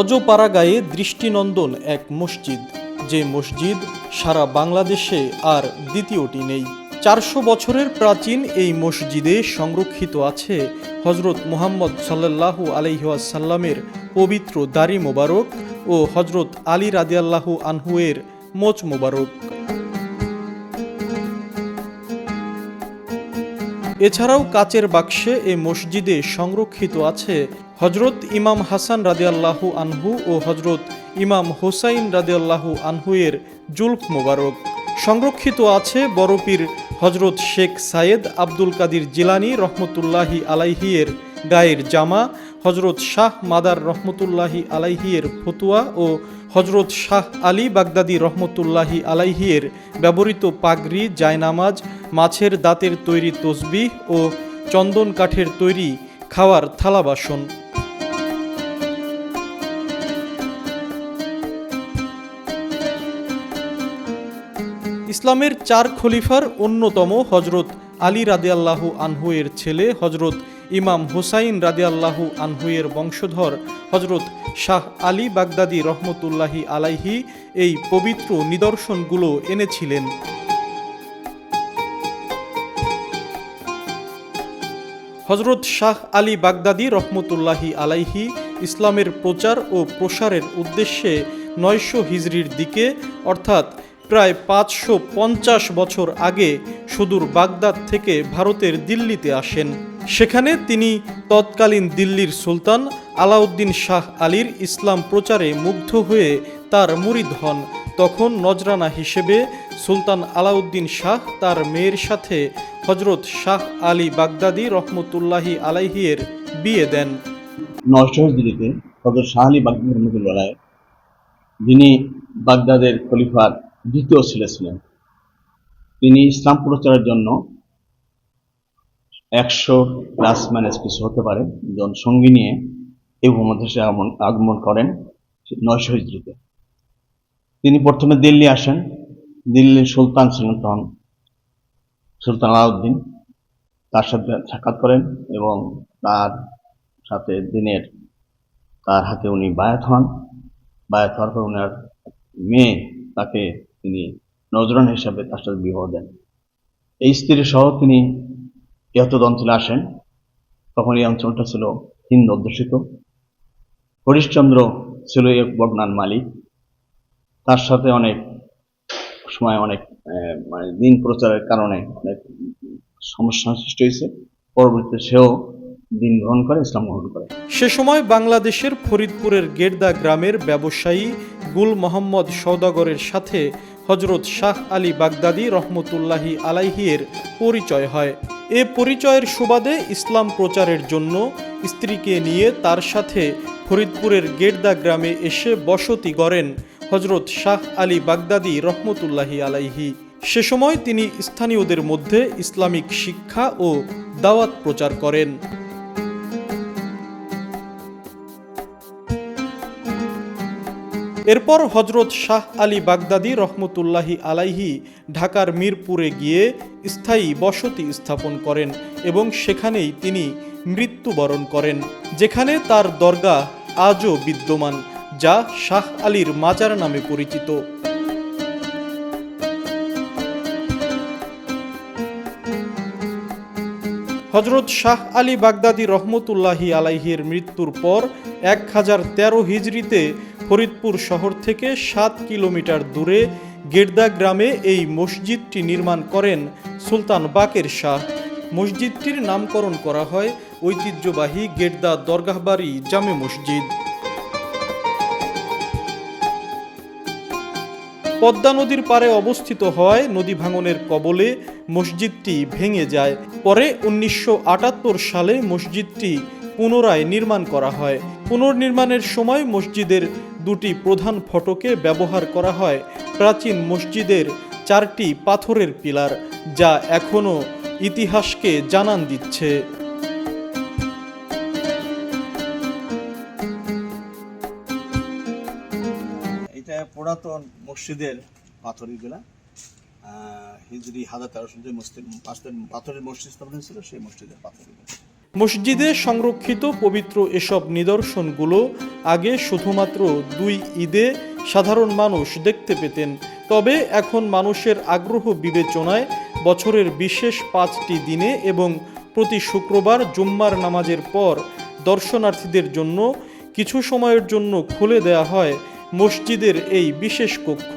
অজপাড়াগায়ে দৃষ্টিনন্দন এক মসজিদ। যে মসজিদ সারা বাংলাদেশে আর দ্বিতীয়টি নেই। চারশো বছরের প্রাচীন এই মসজিদে সংরক্ষিত আছে হজরত মুহাম্মদ সাল্লাল্লাহু আলহিহাসাল্লামের পবিত্র দাড়ি মোবারক ও হজরত আলী রাদিয়াল্লাহু আনহুয়ের মোচ মোবারক। এছাড়াও কাচের বাক্সে এ মসজিদে সংরক্ষিত আছে হজরত ইমাম হাসান রাদিয়াল্লাহু আনহু ও হজরত ইমাম হোসাইন রাদিয়াল্লাহু আনহুয়ের জুলফ মোবারক। সংরক্ষিত আছে বড়পীর হজরত শেখ সায়েদ আব্দুল কাদির জিলানি রহমতুল্লাহি আলাইহিয়ের গায়ের জামা হজরত শাহ মাদার রহমতুল্লাহি আলাইহিয়ের ফতুয়া ও হজরত শাহ আলী বাগদাদি রহমতুল্লাহি আলাইহিয়ের ব্যবহৃত পাগড়ি, জায়নামাজ, মাছের দাঁতের তৈরি তসবিহ ও চন্দন কাঠের তৈরি খাওয়ার থালা বাসন। ইসলামের চার খলিফার অন্যতম হজরত আলী রাদিয়াল্লাহু আনহুয়ের ছেলে হজরত ইমাম হুসাইন রাদিয়াল্লাহু আনহুয়ের বংশধর হজরত শাহ আলী বাগদাদি রহমতুল্লাহি আলাইহি এই পবিত্র নিদর্শনগুলো এনেছিলেন। হজরত শাহ আলী বাগদাদি রহমতুল্লাহি আলাইহি ইসলামের প্রচার ও প্রসারের উদ্দেশ্যে নয়শো হিজরির দিকে, অর্থাৎ প্রায় পাঁচশো পঞ্চাশ বছর আগে সুদূর বাগদাদ থেকে ভারতের দিল্লিতে আসেন। সেখানে তিনি তৎকালীন দিল্লির সুলতান আলাউদ্দিন শাহ আলীর ইসলাম প্রচারে মুগ্ধ হয়ে তার মুরিদ হন। তখন নজরানা হিসেবে সুলতান আলাউদ্দিন শাহ তার মেয়ের সাথে হজরত শাহ আলী বাগদাদি রহমতুল্লাহি আলাইহিয়ের বিয়ে দেন। হিজড়িতে হজরত শাহ আলী বাগদাদ রহমতুল্লাহ যিনি বাগদাদের খলিফার দ্বিতীয় ছেলে ছিলেন। তিনি ইসলাম প্রচারের জন্য একশো প্লাস মাইনাস কিছু হতে পারে। জন সঙ্গী নিয়ে এই আগমন আগমন করেন নয়শো হিজড়িতে। তিনি প্রথমে দিল্লি আসেন। দিল্লির সুলতান ছিলেন তখন সুলতান আলাউদ্দিন। তার সাথে সাক্ষাৎ করেন এবং তার সাথে দিনের তার হাতে উনি বায়াত হন। বায়াত হওয়ার পর উনার মেয়ে তাকে তিনি নজরান হিসাবে তার সাথে বিবাহ দেন। এই স্ত্রী সহ তিনি ইহতদ অঞ্চলে আসেন। তখন এই অঞ্চলটা ছিল হিন্দ অধ্যুষিত। হরিশ্চন্দ্র ছিল এক বগনান মালিক। তার সাথে অনেক সময় অনেক মানে দিন প্রচারের কারণে অনেক সমস্যা সৃষ্টি হয়েছে। পরবর্তীতে সেও দিন গ্রহণ করে, ইসলাম গ্রহণ করে। সে সময় বাংলাদেশের ফরিদপুরের গেরদা গ্রামের ব্যবসায়ী গুল মোহাম্মদ সৌদাগরের সাথে হজরত শাহ আলী বাগদাদি রহমতুল্লাহি আলাইহিয়ের পরিচয় হয়। এ পরিচয়ের সুবাদে ইসলাম প্রচারের জন্য স্ত্রীকে নিয়ে তার সাথে ফরিদপুরের গেরদা গ্রামে এসে বসতি গড়েন হজরত শাহ আলী বাগদাদি রহমতুল্লাহি আলাইহি। সে সময় তিনি স্থানীয়দের মধ্যে ইসলামিক শিক্ষা ও দাওয়াত প্রচার করেন। এরপর হজরত শাহ আলী বাগদাদি রহমতুল্লাহি আলাইহি ঢাকার মিরপুরে গিয়ে স্থায়ী বসতি স্থাপন করেন এবং সেখানেই তিনি মৃত্যুবরণ করেন, যেখানে তার দরগা আজও বিদ্যমান, যা শাহ আলীর মাজার নামে পরিচিত। হজরত শাহ আলী বাগদাদি রহমতুল্লাহি আলাইহির মৃত্যুর পর এক হাজার তেরো হিজড়িতে ফরিদপুর শহর থেকে সাত কিলোমিটার দূরে গেরদা গ্রামে এই মসজিদটি নির্মাণ করেন সুলতান বাকের শাহ। মসজিদটির নামকরণ করা হয় ঐতিহ্যবাহী গেরদা দরগাহবাড়ি জামে মসজিদ। পদ্মা নদীর পারে অবস্থিত হয় নদী ভাঙনের কবলে মসজিদটি ভেঙে যায়। পরে উনিশশো আটাত্তর সালে মসজিদটি পুনরায় নির্মাণ করা হয়। পুনর্নির্মাণের সময় মসজিদের দুটি প্রধান ফটকে ব্যবহার করা হয়। প্রাচীন মসজিদের চারটি পাথরের পিলার, যা এখনও ইতিহাসকে জানান দিচ্ছে। পুরাতন মসজিদের পাথর এগুলা হিজরি হাজার তেরোশো যে মসজিদ পাথরের মসজিদ স্থাপন হয়েছিল, সেই মসজিদের পাথরগুলো। মসজিদে সংরক্ষিত পবিত্র এসব নিদর্শনগুলো আগে শুধুমাত্র দুই ঈদে সাধারণ মানুষ দেখতে পেতেন। তবে এখন মানুষের আগ্রহ বিবেচনায় বছরের বিশেষ পাঁচটি দিনে এবং প্রতি শুক্রবার জুম্মার নামাজের পর দর্শনার্থীদের জন্য কিছু সময়ের জন্য খুলে দেয়া হয় মসজিদের এই বিশেষ কক্ষ।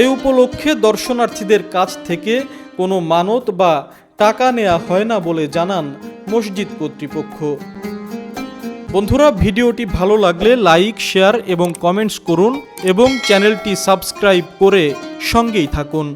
এই উপলক্ষে দর্শনার্থীদের কাছ থেকে কোনো মানত বা টাকা নেওয়া হয় না বলে জানান মসজিদ কর্তৃপক্ষ। বন্ধুরা, ভিডিওটি ভালো লাগলে লাইক, শেয়ার এবং কমেন্টস করুন এবং চ্যানেলটি সাবস্ক্রাইব করে সঙ্গেই থাকুন।